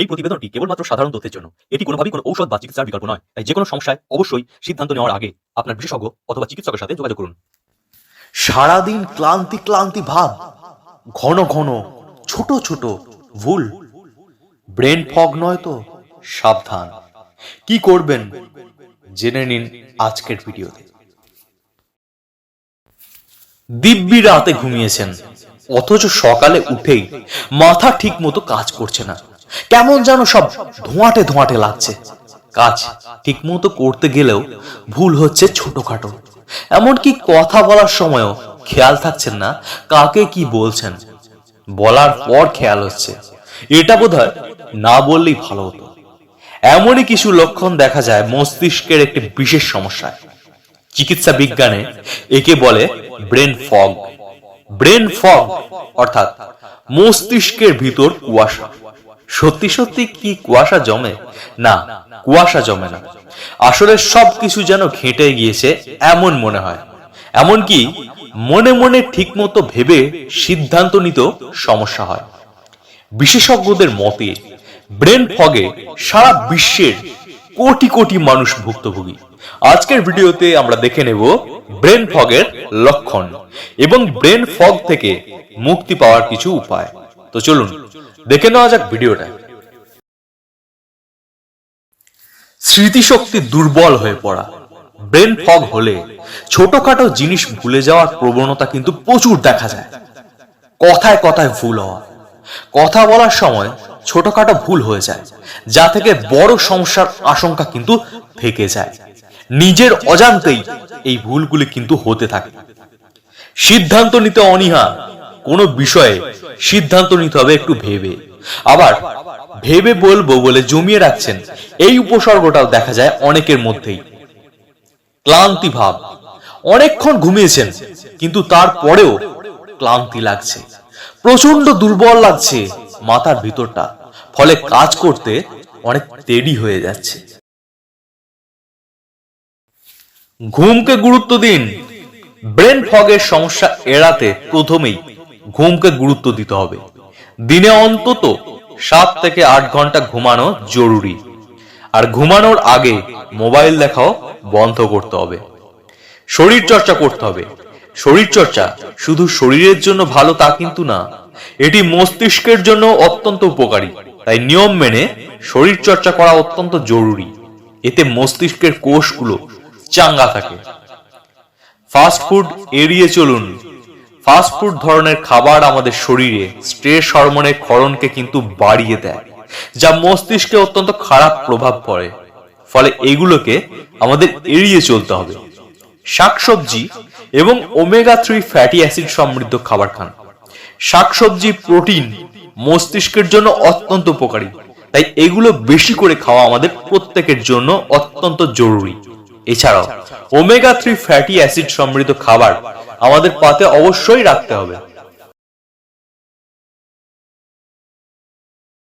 এই প্রতিবেদনটি কেবলমাত্র সাধারণ তথ্যের জন্য। এটি কোনোভাবেই কোনো ঔষধ বা চিকিৎসার বিকল্প নয়। তাই যে কোনো সমস্যায় অবশ্যই সিদ্ধান্ত নেওয়ার আগে আপনার বিশেষজ্ঞ অথবা চিকিৎসকের সাথে যোগাযোগ করুন। সারাদিন ক্লান্তি ক্লান্তি ভাব, ঘন ঘন, ছোট ছোট ভুল। ব্রেন ফগ নয় তো, সাবধান। কি করবেন? জেনে নিন আজকের ভিডিওতে। দিব্যি রাতে ঘুমিয়েছেন, অথচ সকালে উঠেই মাথা ঠিক মতো কাজ করছে না। কেমন যেন সব ধোঁয়াটে ধোঁয়াটে লাগছে। কাজ ঠিক মতো করতে গেলেও ভুল হচ্ছে ছোটখাটো। এমনকি কথা বলার সময়ও খেয়াল থাকছেন না কাকে কি বলছেন। বলার পর খেয়াল হচ্ছে। এটা বোধহয় না বললেই ভালো হতো। এমনই কিছু লক্ষণ দেখা যায় মস্তিষ্কের একটি বিশেষ সমস্যায়। চিকিৎসা বিজ্ঞানে একে বলে ব্রেন ফগ। ব্রেন ফগ অর্থাৎ মস্তিষ্কের ভিতর কুয়াশা। সত্যি সত্যি কি কুয়াশা জমে? না, কুয়াশা জমে না। আসলে সবকিছু যেন ঘেঁটে গিয়েছে এমন মনে হয়। এমনকি মনে মনে ঠিকমতো ভেবে সিদ্ধান্ত নিতেও সমস্যা হয়। বিশেষজ্ঞদের মতে, ব্রেন ফগে সারা বিশ্বের কোটি কোটি মানুষ ভুক্তভোগী। আজকের ভিডিওতে আমরা দেখে নেব ব্রেন ফগের লক্ষণ এবং ব্রেন ফগ থেকে মুক্তি পাওয়ার কিছু উপায়। তো চলুন দেখে নেওয়া যাক ভিডিওটা। স্মৃতিশক্তি দুর্বল হয়ে পড়া। ব্রেন ফগ হলে ছোটখাটো জিনিস ভুলে যাওয়ার প্রবণতা কিন্তু প্রচুর দেখা যায়। কথায় কথায় ভুল হওয়া। কথা বলার সময় ছোটখাটো ভুল হয়ে যায়, যা থেকে বড় সমস্যার আশঙ্কা কিন্তু থেকে যায়। নিজের অজান্তেই এই ভুলগুলি কিন্তু হতে থাকে। সিদ্ধান্ত নিতে অনীহা কোনো বিষয়ে সিদ্ধান্ত নিতে হবে একটু ভেবে। আবার ভেবে বলব বলে জমিয়ে রাখছেন, এই উপসর্গটাও দেখা যায় অনেকের মধ্যেই। ক্লান্তি ভাব। অনেকক্ষণ ঘুমিয়েছেন, কিন্তু তারপরেও ক্লান্তি লাগছে। প্রচণ্ড দুর্বল লাগছে মাথার ভিতরটা, ফলে কাজ করতে অনেক দেরি হয়ে যাচ্ছে। ঘুমকে গুরুত্ব দিন। ব্রেন ফগের সমস্যা এড়াতে প্রথমেই ঘুমকে গুরুত্ব দিতে হবে। দিনে অন্তত সাত থেকে আট ঘণ্টা ঘুমানো জরুরি। আর ঘুমানোর আগে মোবাইল দেখাও বন্ধ করতে হবে। শরীর চর্চা করতে হবে। শরীর চর্চা শুধু শরীরের জন্য ভালো তা কিন্তু না, এটি মস্তিষ্কের জন্য অত্যন্ত উপকারী। তাই নিয়ম মেনে শরীর চর্চা করা অত্যন্ত জরুরি। এতে মস্তিষ্কের কোষগুলো চাঙ্গা থাকে। ফাস্ট ফুড এড়িয়ে চলুন। ফাস্ট ফুড ধরনের খাবার আমাদের শরীরে স্ট্রেস হরমোনের ক্ষরণকে কিন্তু বাড়িয়ে দেয়, যা মস্তিষ্কে অত্যন্ত খারাপ প্রভাব পড়ে। ফলে এগুলোকে আমাদের এড়িয়ে চলতে হবে। শাকসবজি এবং ওমেগা থ্রি ফ্যাটি অ্যাসিড সমৃদ্ধ খাবার খান। শাকসবজি প্রোটিন মস্তিষ্কের জন্য অত্যন্ত উপকারী। তাই এগুলো বেশি করে খাওয়া আমাদের প্রত্যেকের জন্য অত্যন্ত জরুরি। এছাড়াও ওমেগা থ্রি ফ্যাটি অ্যাসিড সমৃদ্ধ খাবার আমাদের পাতে অবশ্যই রাখতে হবে।